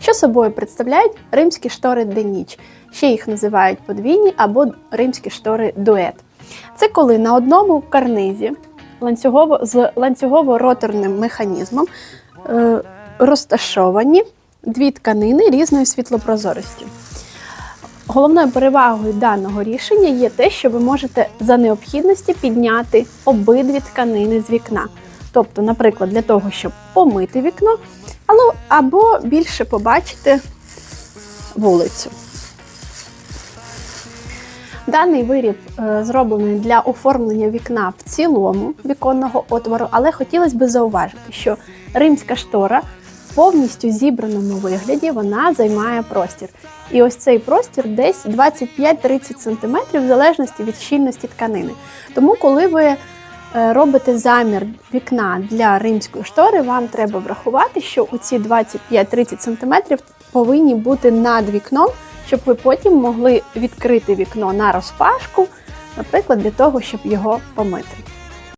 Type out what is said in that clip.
Що собою представляють римські штори де-ніч? Ще їх називають подвійні або римські штори дует. Це коли на одному карнизі ланцюгово, з ланцюгово-роторним механізмом е, розташовані дві тканини різної світлопрозорості. Головною перевагою даного рішення є те, що ви можете за необхідності підняти обидві тканини з вікна. Тобто, наприклад, для того, щоб помити вікно, або більше побачити вулицю. Даний виріб е, зроблений для оформлення вікна в цілому віконного отвору, але хотілося б зауважити, що римська штора в повністю зібраному вигляді вона займає простір. І ось цей простір десь 25-30 см в залежності від щільності тканини. Тому, коли ви робите замір вікна для римської штори, вам треба врахувати, що у ці 25-30 см повинні бути над вікном, щоб ви потім могли відкрити вікно на розпашку, наприклад, для того, щоб його помити.